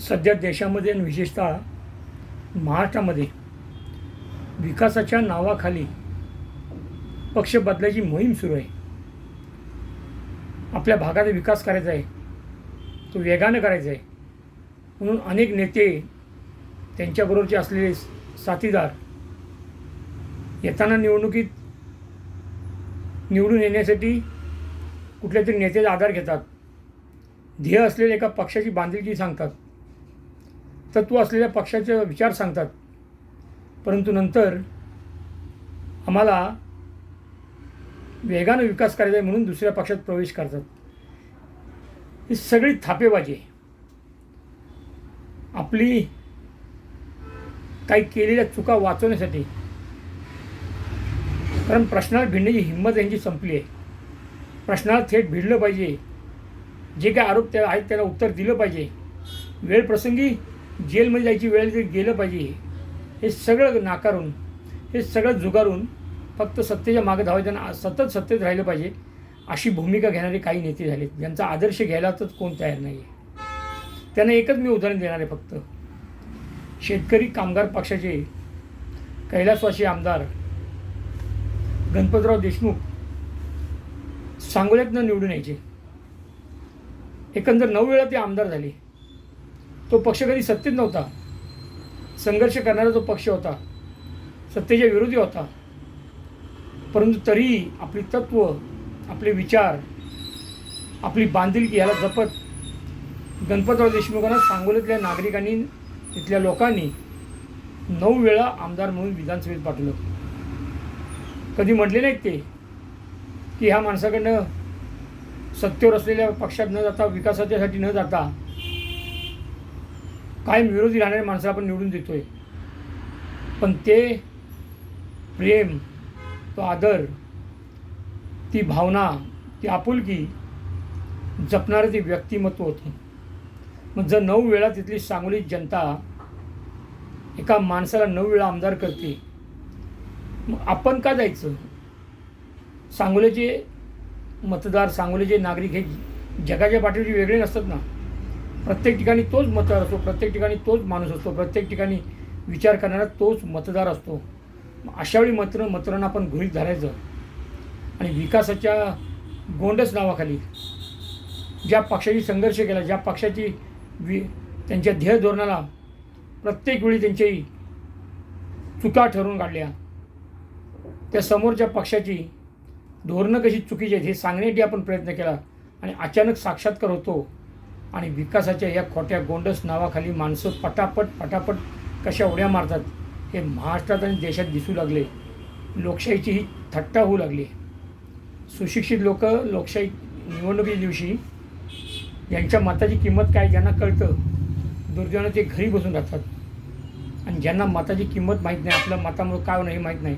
सध्या देशामध्ये आणि विशेषतः महाराष्ट्रामध्ये विकासाच्या नावाखाली पक्ष बदलायची मोहीम सुरू आहे. आपल्या भागाचा विकास करायचा आहे. तो वेगानं करायचा आहे. म्हणून अनेक नेते त्यांच्याबरोबरचे असलेले साथीदार येताना निवडणुकीत निवडून येण्यासाठी कुठल्या तरी नेत्याचा आधार घेतात. ध्येय असलेल्या एका पक्षाची बांधिलकी सांगतात. तत्व असलेल्या पक्षाचे विचार सांगतात. परंतु नंतर आम्हाला वेगानं विकास करायचा आहे म्हणून दुसऱ्या पक्षात प्रवेश करतात. ही सगळी थापेबाजी आहे. आपली काही केलेल्या चुका वाचवण्यासाठी कारण प्रश्नाला भिडण्याची हिंमत यांची संपली आहे. प्रश्नाला थेट भिडलं पाहिजे. जे काही आरोप त्या आहेत त्याला उत्तर दिलं पाहिजे. वेळ प्रसंगी जेलमध्ये जायची वेळ तरी गेलं पाहिजे हे सगळं नाकारून हे सगळं जुगारून फक्त सत्तेच्या मागे धावायचं सतत सत्तेत राहिलं पाहिजे अशी भूमिका घेणारे काही नेते झालेत. ज्यांचा आदर्श घ्यायला तर कोण तयार नाही आहे त्यांना एकच मी उदाहरण देणार आहे फक्त. शेतकरी कामगार पक्षाचे कैलासवासी आमदार गणपतराव देशमुख सांगोल्यातनं निवडून यायचे. एकंदर नऊ वेळा ते आमदार झाले. तो पक्ष कधी सत्तेत नव्हता. संघर्ष करणारा तो पक्ष होता सत्तेच्या विरोधी होता. परंतु तरीही आपली तत्व आपले विचार आपली बांधिलकी याला जपत गणपतराव देशमुखांना सांगोलीतल्या नागरिकांनी तिथल्या लोकांनी नऊ वेळा आमदार म्हणून विधानसभेत पाठवलं कधी म्हटले नाहीत ते की ह्या माणसाकडनं सत्तेवर असलेल्या पक्षात न जाता विकासाच्यासाठी न जाता कायम विरोधी राहणाऱ्या माणसाला आपण निवडून देतोय. पण ते प्रेम तो आदर ती भावना ती आपुलकी जपणारं ते व्यक्तिमत्व होतं. मग जर नऊ वेळा तिथली सांगोली जनता एका माणसाला नऊ वेळा आमदार करते मग आपण का जायचं? सांगोलीचे मतदार सांगोलीचे नागरिक हे जगाच्या पाठीवरचे वेगळे नसतात ना. प्रत्येक ठिकाणी तोच मतदार असतो प्रत्येक ठिकाणी तोच माणूस असतो प्रत्येक ठिकाणी विचार करणारा तोच मतदार असतो. अशावेळी मत्र मतदारांना आपण गृहीत धरायचं. आणि विकासाच्या गोंडस नावाखाली ज्या पक्षाची संघर्ष केला ज्या पक्षाची वि त्यांच्या ध्येय धोरणाला प्रत्येक वेळी त्यांची चुका ठरवून काढल्या. त्या समोरच्या पक्षाची धोरणं कशी चुकीची आहेत हे सांगण्यासाठी आपण प्रयत्न केला आणि अचानक साक्षात्कार होतो. आणि विकासाच्या या खोट्या गोंडस नावाखाली माणसं पटापट पटापट कशा उड्या मारतात हे महाराष्ट्रात आणि देशात दिसू लागले. लोकशाहीची ही थट्टा होऊ लागली. सुशिक्षित लोक लोकशाही निवडणुकीच्या दिवशी यांच्या मताची किंमत काय ज्यांना कळतं दुर्दैवानं ते घरी बसून राहतात. आणि ज्यांना मताची किंमत माहीत नाही आपल्या मतामुळं काय होणं हे माहीत नाही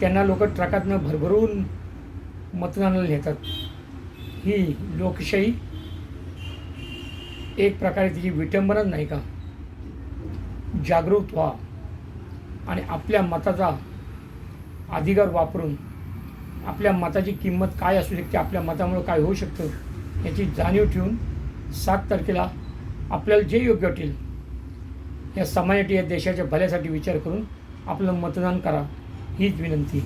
त्यांना लोक ट्रकातनं भरभरून मतदानाला नेतात. ही लोकशाही एक प्रकारे तिची विटंबनाच नाही का? जागृत व्हा. आणि आपल्या मताचा अधिकार वापरून आपल्या मताची किंमत काय असू शकते आपल्या मतामुळे काय होऊ शकतं याची जाणीव ठेवून सात तारखेला आपल्याला जे योग्य वाटेल या समाजासाठी या देशाच्या भल्यासाठी विचार करून आपलं मतदान करा हीच विनंती.